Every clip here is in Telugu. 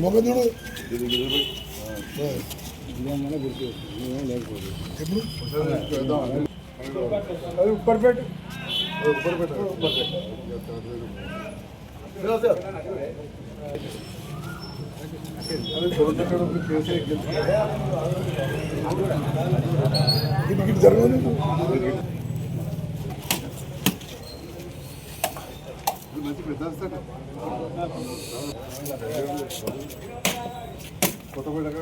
మొగదుడు అది ఉప్పర్ పెట్టు ఉప్పర్ పెట్టు ఉప్పర్ ఇది జరగదు మంచి పెద్ద కొత్త మనోర్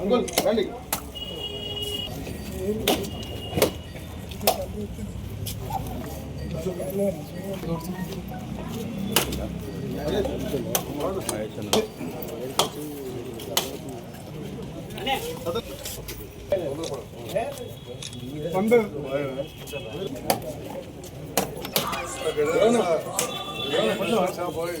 అంకుల్ రండి పండు ఎమ్మెల్యే సభ వచ్చిన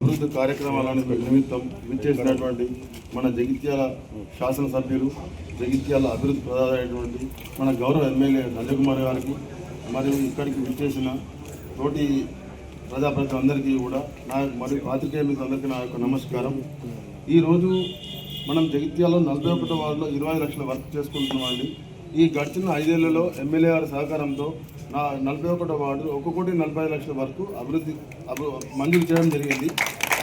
అభివృద్ధి కార్యక్రమాలను నిమిత్తం విచ్చేసినటువంటి మన జగిత్యాల శాసనసభ్యులు జగిత్యాల అభివృద్ధి ప్రధానమైనటువంటి మన గౌరవ ఎమ్మెల్యే నందకుమార్ గారికి మరియు ఇక్కడికి విచ్చేసిన తోటి ప్రజాప్రతినిధులందరికీ కూడా నా మరియు పాత్రికేయ మిత్రులందరికీ నా యొక్క నమస్కారం. ఈరోజు మనం జగిత్యాలలో నలభై ఒకటో వార్డులో ఇరవై లక్షల వర్క్ చేసుకుంటున్నామండి ఈ గడిచిన ఐదేళ్ళలో ఎమ్మెల్యే గారి సహకారంతో నా నలభై ఒకటో వార్డు ఒక కోటి నలభై లక్షల వరకు అభివృద్ధి మంజూరు చేయడం జరిగింది.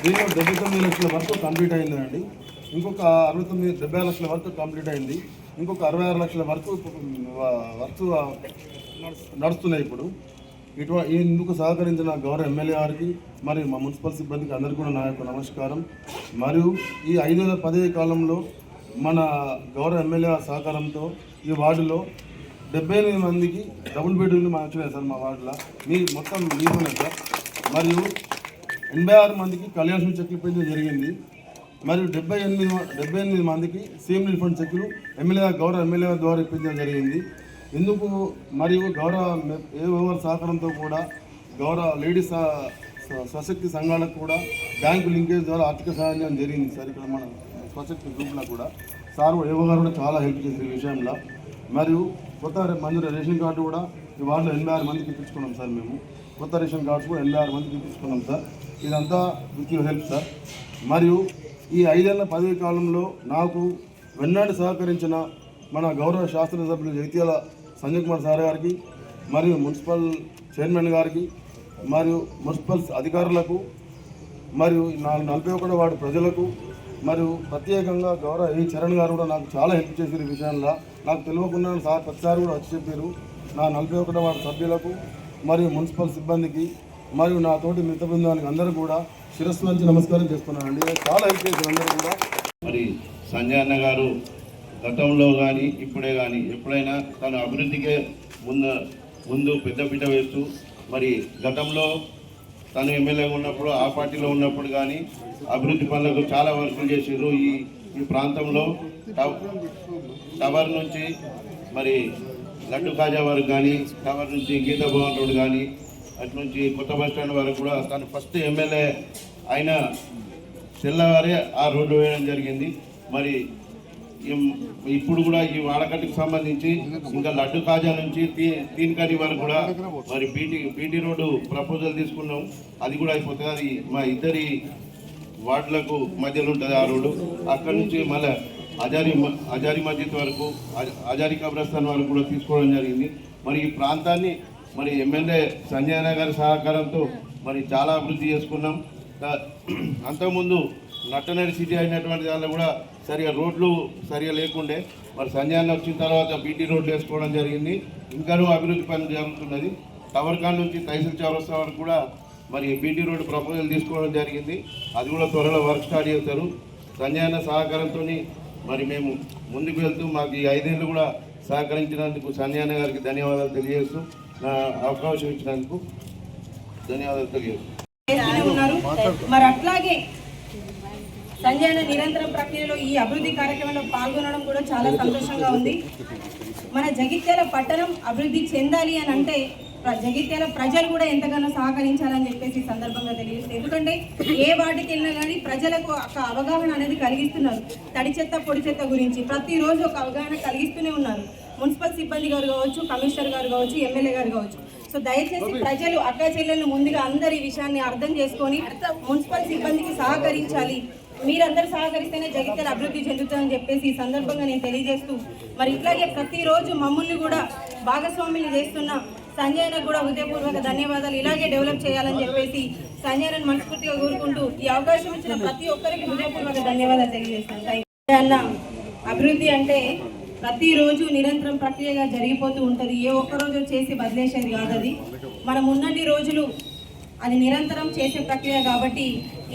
దీనిలో డెబ్బై తొమ్మిది లక్షల వరకు కంప్లీట్ అయిందండి. ఇంకొక అరవై తొమ్మిది డెబ్బై లక్షల వరకు కంప్లీట్ అయింది. ఇంకొక అరవై ఆరు లక్షల వరకు వర్క్ నడుస్తున్నాయి ఇప్పుడు. ఇటు ఇందుకు సహకరించిన గౌరవ ఎమ్మెల్యే గారికి మరియు మా మున్సిపల్ సిబ్బందికి అందరికీ కూడా నా యొక్క నమస్కారం. మరియు ఈ ఐదు వేల పదవి కాలంలో మన గౌరవ ఎమ్మెల్యే సహకారంతో ఈ వార్డులో డెబ్బై ఎనిమిది మందికి డబుల్ బెడ్రూమ్లు మా సార్ మా వార్డులో. మీ మొత్తం మీరున్నాయి సార్. మరియు ఎనభై ఆరు మందికి కళ్యాణ చెక్లు పెంచడం జరిగింది. మరియు డెబ్బై ఎనిమిది డెబ్బై ఎనిమిది మందికి సీఎం రిఫండ్ చెక్కులు ఎమ్మెల్యే గౌరవ ఎమ్మెల్యే ద్వారా ఇప్పించడం జరిగింది. ఎందుకు మరియు గౌరవ ఏ సహకారంతో కూడా గౌరవ లేడీస్ స్వశక్తి సంఘాలకు కూడా బ్యాంకు లింకేజ్ ద్వారా ఆర్థిక సహాయం జరిగింది సార్ ఇక్కడ మన స్వశక్తి గ్రూప్లో కూడా. సార్ ఏవో గారు కూడా చాలా హెల్ప్ చేసింది ఈ విషయంలో. మరియు కొత్త రే- మంజూరు రేషన్ కార్డు కూడా ఈ వార్డులో ఎనభై ఆరు మందికి ఇప్పించుకున్నాం సార్ మేము. కొత్త రేషన్ కార్డ్స్ కూడా ఎనభై ఆరు మందికి ఇప్పించుకున్నాం సార్. ఇదంతా విత్ యువర్ హెల్ప్ సార్. మరియు ఈ ఐదేళ్ళ పదవి కాలంలో నాకు వెన్నాడు సహకరించిన మన గౌరవ శాస్త్ర సభ్యులు జగిత్యాల సంజయ్ కుమార్ సార్ గారికి మరియు మున్సిపల్ చైర్మన్ గారికి మరియు మున్సిపల్ అధికారులకు మరియు నాలుగు నలభై ఒకటో వార్డు ప్రజలకు మరియు ప్రత్యేకంగా గౌరవ ఈ చరణ్ గారు కూడా నాకు చాలా హెల్ప్ చేశారు ఈ విషయంలో. నాకు తెలియకుండా సార్ ప్రతిసారి కూడా వచ్చి చెప్పారు. నా నలభై ఒకటో వార్డు సభ్యులకు మరియు మున్సిపల్ సిబ్బందికి మరియు నా తోటి మిత్ర బృందానికి అందరూ కూడా శిరస్సు నుంచి నమస్కారం చేస్తున్నాను అండి. చాలా హెల్ప్ చేశారు అందరూ కూడా. మరి సంజయ్ అన్న గారు గతంలో కానీ ఇప్పుడే కానీ ఎప్పుడైనా తన అభివృద్ధికే ముందు ముందు పెద్దపీట వేస్తూ మరి గతంలో తను ఎమ్మెల్యేగా ఉన్నప్పుడు ఆ పార్టీలో ఉన్నప్పుడు కానీ అభివృద్ధి పనులకు చాలా వర్కులు చేసారు ఈ ఈ ప్రాంతంలో. టవర్ నుంచి మరి లడ్డు కాజా వరకు కానీ టవర్ నుంచి గీతా భవన్ రోడ్ కానీ అటు నుంచి కొత్త బస్ స్టాండ్ వరకు కూడా తను ఫస్ట్ ఎమ్మెల్యే అయిన తెల్లవారే ఆ రోడ్డు వేయడం జరిగింది. మరి ఇప్పుడు కూడా ఈ వాడకట్టుకు సంబంధించి ఇంకా లడ్డు కాజా నుంచి తీ- తీన్కని వరకు కూడా మరి బీటీ బీటీ రోడ్డు ప్రపోజల్ తీసుకున్నాం. అది కూడా అయిపోతుంది. అది మా ఇద్దరి వార్డులకు మధ్యలో ఉంటుంది ఆ రోడ్డు. అక్కడ నుంచి మళ్ళీ అజారి మ- అజారి మస్జిద్ వరకు అజారి కబ్రస్థాన్ వరకు కూడా తీసుకోవడం జరిగింది. మరి ఈ ప్రాంతాన్ని మరి ఎమ్మెల్యే సంజయ్ గారి సహకారంతో మరి చాలా అభివృద్ధి చేసుకున్నాం. అంతకుముందు నట్టనడి సిటీ అయినటువంటి దానిలో కూడా సరిగా రోడ్లు సరిగా లేకుండే మరి సంజయాన్ని వచ్చిన తర్వాత బీటీ రోడ్లు వేసుకోవడం జరిగింది. ఇంకానూ అభివృద్ధి పని జరుగుతున్నది. టవర్కాన్ నుంచి తహసీల్ చౌరస్తా వరకు కూడా మరి బీటీ రోడ్డు ప్రపోజల్ తీసుకోవడం జరిగింది. అది కూడా త్వరలో వర్క్ స్టార్ట్ చేస్తారు. సంజయ్ సహకారంతో మరి మేము ముందుకు వెళ్తూ మాకు ఈ ఐదేళ్ళు కూడా సహకరించినందుకు సంజయ్ గారికి ధన్యవాదాలు తెలియజేస్తూ నా అవకాశం ఇచ్చినందుకు ధన్యవాదాలు తెలియజేస్తూ. మరి అట్లాగే సంజయ్ అన్న నిరంతరం ప్రక్రియలో ఈ అభివృద్ధి కార్యక్రమంలో పాల్గొనడం కూడా చాలా సంతోషంగా ఉంది. మన జగిత్యాల పట్టణం అభివృద్ధి చెందాలి అని అంటే జగిత్యాల ప్రజలు కూడా ఎంతగానో సహకరించాలని చెప్పేసి ఈ సందర్భంగా తెలియజేస్తుంది ఎందుకంటే ఏ వాటికి వెళ్ళినా కానీ ప్రజలకు ఒక అవగాహన అనేది కలిగిస్తున్నారు. తడి చెత్త పొడి చెత్త గురించి ప్రతిరోజు ఒక అవగాహన కలిగిస్తూనే ఉన్నారు. మున్సిపల్ సిబ్బంది గారు కావచ్చు కమిషనర్ గారు కావచ్చు ఎమ్మెల్యే గారు కావచ్చు. సో దయచేసి ప్రజలు అక్క చెల్లెలను ముందుగా అందరి ఈ విషయాన్ని అర్థం చేసుకొని మున్సిపల్ సిబ్బందికి సహకరించాలి. మీరందరూ సహకరిస్తేనే జగిత్యాల అభివృద్ధి చెందుతుందని చెప్పేసి ఈ సందర్భంగా నేను తెలియజేస్తూ మరి ఇట్లాగే ప్రతిరోజు మమ్మల్ని కూడా భాగస్వాములు చేస్తున్న సంజయ్కి కూడా హృదయపూర్వక ధన్యవాదాలు. ఇలాగే డెవలప్ చేయాలని చెప్పేసి సంజయ్ని మనస్ఫూర్తిగా కోరుకుంటూ ఈ అవకాశం ఇచ్చిన ప్రతి ఒక్కరికి హృదయపూర్వక ధన్యవాదాలు తెలియజేస్తాను. అన్న అభివృద్ధి అంటే ప్రతిరోజు నిరంతరం ప్రక్రియగా జరిగిపోతూ ఉంటుంది. ఏ ఒక్క రోజు చేసి వదిలేసేది కాదు అది మనం ఉన్నన్ని రోజులు అది నిరంతరం చేసే ప్రక్రియ కాబట్టి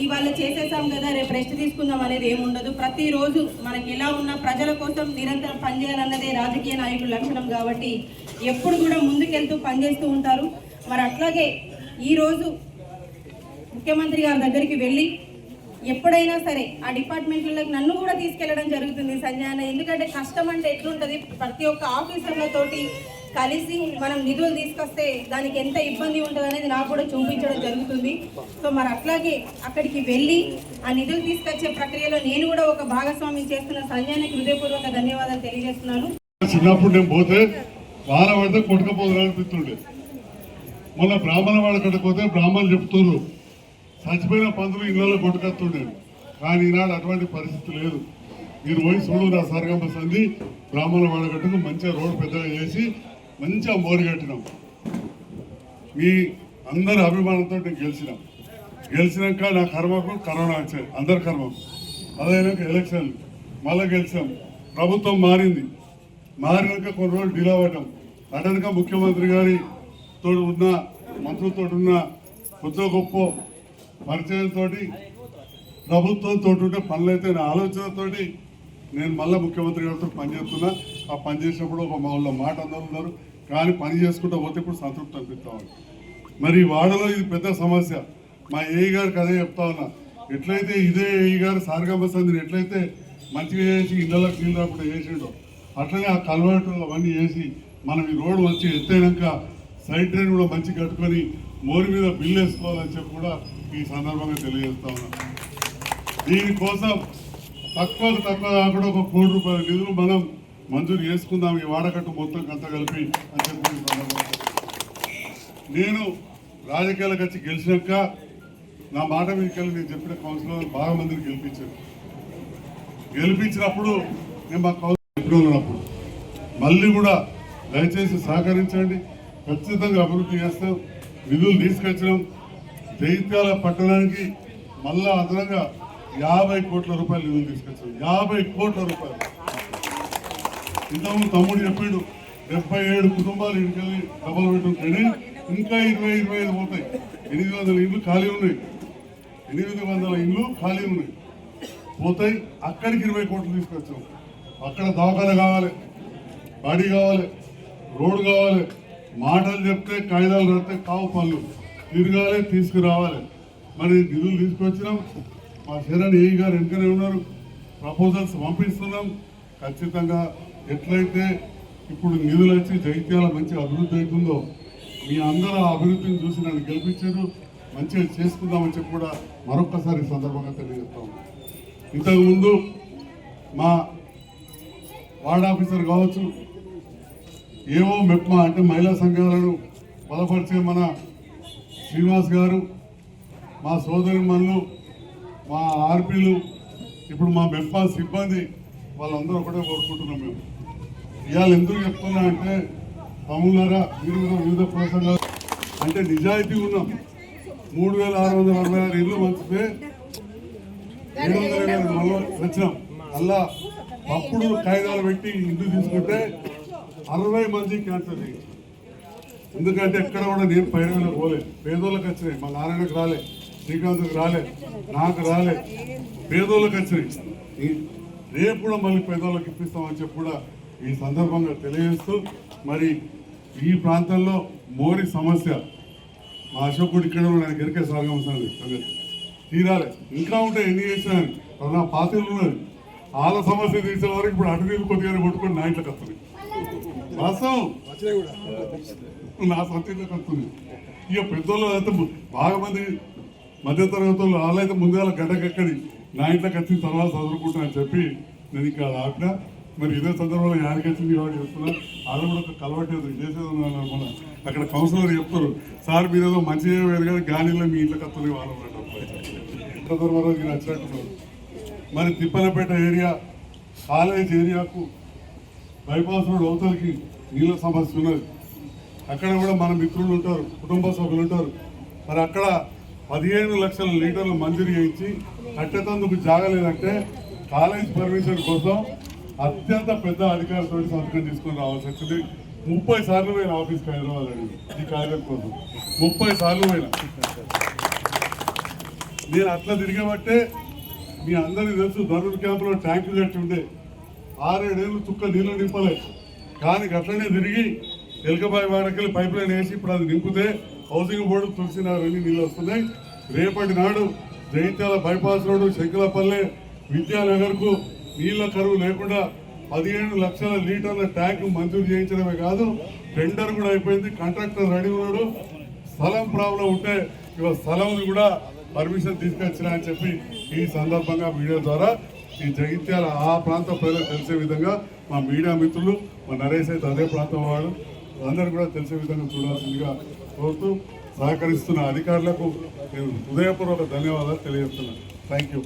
ఇవాళ చేసేసాం కదా రేపు రెస్ట్ తీసుకుందాం అనేది ఏముండదు. ప్రతిరోజు మనకి ఎలా ఉన్న ప్రజల కోసం నిరంతరం పనిచేయాలన్నదే రాజకీయ నాయకుల లక్షణం కాబట్టి ఎప్పుడు కూడా ముందుకెళ్తూ పనిచేస్తూ ఉంటారు. మరి అట్లాగే ఈరోజు ముఖ్యమంత్రి గారి దగ్గరికి వెళ్ళి ఎప్పుడైనా సరే ఆ డిపార్ట్మెంట్లకు నన్ను కూడా తీసుకెళ్ళడం జరుగుతుంది సంజయ్ అన్న. ఎందుకంటే కష్టం అంటే ఎట్లుంటుంది? ప్రతి ఒక్క ఆఫీసర్లతోటి కలిసి మనం నిధులు తీసుకొస్తే దానికి ఎంత ఇబ్బంది ఉంటుంది అనేది నాకు కూడా చూపించడం జరుగుతుంది. సో మరి అట్లాగే అక్కడికి వెళ్ళి ఆ నిధులు తీసుకొచ్చే ప్రక్రియలో నేను కూడా ఒక భాగస్వామ్యం చేస్తున్న సంజయానికి హృదయపూర్వక ధన్యవాదాలు తెలియజేస్తున్నాను. చిన్నప్పుడు నేను పోతే వాన పడితే కొట్టుకపోదు మొన్న బ్రాహ్మణ వాడకడ పోతే బ్రాహ్మణులు చెప్తున్నారు చచ్చిపోయిన పందులు ఇళ్ళలో కొట్టుకొస్తుండే కానీ ఈనాడు అటువంటి పరిస్థితి లేదు. మీరు పోయి చూడు నా సరగమ్మ సంధి బ్రాహ్మణ వాడకట్టుకు మంచిగా రోడ్డు పెద్దగా చేసి మంచిగా మోరుగట్టినాం మీ అందరి అభిమానంతో నేను గెలిచినాం. గెలిచినాక నా కర్మకు కరోనా వచ్చాయి అందరి కర్మకు. అదైనాక ఎలక్షన్. మళ్ళీ గెలిచాం. ప్రభుత్వం మారింది. మారినాక కొన్ని రోజులు డిలే అవ్వటం. అటనక ముఖ్యమంత్రి గారి తోడు ఉన్న మంత్రులతో ఉన్న కొద్ది గొప్ప పరిచయంతో ప్రభుత్వంతో ఉంటే పనులైతే నా ఆలోచనతోటి నేను మళ్ళీ ముఖ్యమంత్రి గారితో పనిచేస్తున్నా. ఆ పని చేసినప్పుడు ఒక మా వాళ్ళ మాట అందరు ఉన్నారు. కానీ పని చేసుకుంటూ పోతే ఇప్పుడు సంతృప్తి అనిపిస్తా ఉంది. మరి వాడలో ఇది పెద్ద సమస్య. మా ఏఈ గారికి అదే చెప్తా ఉన్నా. ఎట్లయితే ఇదే ఏఈ గారు సారగమ్మ సంధిని ఎట్లయితే మంచిగా చేసి ఇళ్ళకి నీళ్ళు రాకుండా చేసిండో అట్లనే ఆ కల్వర్టు అవన్నీ చేసి మనం ఈ రోడ్డు వచ్చి ఎత్తైనాక సైడ్ ట్రైన్ కూడా మంచి కట్టుకొని మోరి మీద బిల్లు వేసుకోవాలని చెప్పి కూడా ఈ సందర్భంగా తెలియజేస్తా ఉన్నా. దీనికోసం తక్కువ తక్కువ కాకుండా ఒక కోటి రూపాయల నిధులు మనం మంజూరు చేసుకుందాం ఈ వాడకట్టు మొత్తం కంత కలిపి అని చెప్పి నేను రాజకీయాలకు వచ్చి గెలిచినాక నా మాట మీకెళ్ళి నేను చెప్పిన కౌన్సిలర్ బాగా మందిని గెలిపించాను గెలిపించినప్పుడు నేను మా కౌన్సిలర్ ఎప్పుడూ ఉన్నప్పుడు మళ్ళీ కూడా దయచేసి సహకరించండి. ఖచ్చితంగా అభివృద్ధి చేస్తాం. నిధులు తీసుకొచ్చినాం. జైత్యాల పట్టణానికి మళ్ళా అదనంగా యాభై కోట్ల రూపాయలు నిధులు తీసుకొచ్చాం యాభై కోట్ల రూపాయలు. ఇంతకుముందు తమ్ముడు చెప్పిండు డెబ్బై ఏడు కుటుంబాలు ఇంటికెళ్ళి డబల్ పెట్టుకుంటే ఇంకా ఇరవై ఇరవై ఐదు పోతాయి. ఎనిమిది వందల ఇల్లు ఖాళీ ఉన్నాయి. ఎనిమిది వందల ఇల్లు ఖాళీ ఉన్నాయి. పోతాయి. అక్కడికి ఇరవై కోట్లు తీసుకొచ్చాం. అక్కడ దవాఖాన కావాలి బాడీ కావాలి రోడ్డు కావాలి. మాటలు చెప్తే కాగితాలు రాస్తే కావు పనులు. తిరగాలి తీసుకురావాలి. మరి నిధులు తీసుకొచ్చినాం. మా శరణ్ ఏ గారు వెనుకనే ఉన్నారు. ప్రపోజల్స్ పంపిస్తున్నాం. ఖచ్చితంగా ఎట్లయితే ఇప్పుడు నిధులు వచ్చి జైత్యాల మంచి అభివృద్ధి అవుతుందో మీ అందరూ ఆ అభివృద్ధిని చూసి నన్ను గెలిపించారు. మంచిగా చేసుకుందామని చెప్పి కూడా మరొక్కసారి సందర్భంగా తెలియజేస్తాం ఇంతకుముందు మా వార్డ్ ఆఫీసర్ కావచ్చు ఏవో మెప్మా అంటే మహిళా సంఘాలను బలపరిచే మన శ్రీనివాస్ గారు మా సోదరి మనులు మా ఆర్పీలు ఇప్పుడు మా మెప్మా సిబ్బంది వాళ్ళందరూ ఒకటే కోరుకుంటున్నాం మేము. ఇవాళ ఎందుకు చెప్తున్నా అంటే తమ్ముళ్ళారా మీరు కూడా వివిధ ప్రసంగాలు అంటే నిజాయితీ ఉన్నాం. మూడు వేల ఆరు వందల అరవై ఆరు ఇల్లు మంచితే ఏడు వందల ఇరవై ఐదు మళ్ళీ వచ్చినాం. అలా అప్పుడు కాయిదాలు పెట్టి ఇంటికి తీసుకుంటే అరవై మంది క్యాన్సర్ ఎందుకంటే ఎక్కడ కూడా నేను పైన పోలే. పేదోళ్ళకి వచ్చినాయి. మా నారాయణకు రాలే. శ్రీకాంత్కి రాలే. నాకు రాలే. పేదోళ్ళకి వచ్చినాయి. రేపు కూడా మళ్ళీ పేదోళ్ళకి ఇప్పిస్తామని చెప్పి కూడా ఈ సందర్భంగా తెలియజేస్తూ మరి ఈ ప్రాంతంలో మోరి సమస్య మా అశోకుడు ఇక్కడ నాకు ఎరికే సాగం సంగతి తీరాలి. ఇంకా ఉంటే ఎన్ని చేసిన నా పాత్రలు ఉన్నది. వాళ్ళ సమస్య తీసే వరకు ఇప్పుడు అటు నీళ్ళు కొద్దిగా కొట్టుకొని నా ఇంట్లోకి వస్తుంది. వాస్తవం. నా సొంతంలోకి వస్తుంది. ఇక పెద్దోళ్ళు అయితే బాగా మంది మధ్య వాళ్ళు వాళ్ళైతే ముందుగా గడ్డకెక్కడి నా ఇంట్లోకి వచ్చిన తర్వాత చదువుకుంటా అని చెప్పి నేను ఇంకా ఆపిన. మరి ఇదే సందర్భంలో యాడికి వచ్చింది కాబట్టి చెప్తున్నా. వాళ్ళు కూడా ఒక కలవట్లేదు చేసేది ఉన్నారు మన అక్కడ కౌన్సిలర్ చెప్తారు సార్ మీరు ఏదో మంచి చేయలేదు కానీ గాలిలో మీ ఇంట్లో కత్తులు వాళ్ళు సందర్భంలో మీరు వచ్చినట్టున్నారు మరి తిప్పలపేట ఏరియా కాలేజ్ ఏరియాకు బైపాస్ రోడ్ అవతలకి నీళ్ళ సమస్య ఉన్నది. అక్కడ కూడా మన మిత్రులు ఉంటారు కుటుంబ సభ్యులు ఉంటారు. మరి అక్కడ పదిహేను లక్షల లీటర్లు మంజూరు చేయించి కట్టేటందుకు జాగలేదంటే కాలేజ్ పర్మిషన్ కోసం అత్యంత పెద్ద అధికారితో సంతకం తీసుకొని రావాల్సి వచ్చింది. ముప్పై సార్లు పోయిన ఆఫీస్కి హైదరాబాద్ అడిగి ఈ కార్యం కోసం. ముప్పై సార్లు పోయిన. నేను అట్లా తిరిగబట్టే మీ అందరికీ తెలుసు ధనుర్ క్యాంపులో ట్యాంకు కట్టి ఉండే. ఆరేడేళ్ళు చుక్క నీళ్ళు నింపలే. కానీ అట్లనే తిరిగి ఎలకబాయి వాడకెళ్ళి పైప్ లైన్ వేసి ఇప్పుడు అది నింపితే హౌసింగ్ బోర్డు తులసినారని నీళ్ళు వస్తున్నాయి. రేపటి నాడు జైత్యాల బైపాస్ రోడ్డు శంకులపల్లె విద్యానగర్కు నీళ్ళ కరువు లేకుండా పదిహేను లక్షల లీటర్ల ట్యాంక్ మంజూరు చేయించడమే కాదు టెండర్ కూడా అయిపోయింది కాంట్రాక్టర్ రెడీ ఉన్నాడు. స్థలం ప్రాబ్లం ఉంటే ఇవాళ స్థలం కూడా పర్మిషన్ తీసుకొచ్చినా అని చెప్పి ఈ సందర్భంగా మీడియా ద్వారా ఈ జగిత్యాల ఆ ప్రాంత ప్రజలకు తెలిసే విధంగా మా మీడియా మిత్రులు మా నరేష్ అయితే అదే ప్రాంతం వాడు అందరూ కూడా తెలిసే విధంగా చూడాల్సిందిగా కోరుతూ సహకరిస్తున్న అధికారులకు నేను హృదయపూర్వక ధన్యవాదాలు తెలియజేస్తున్నాను. Thank you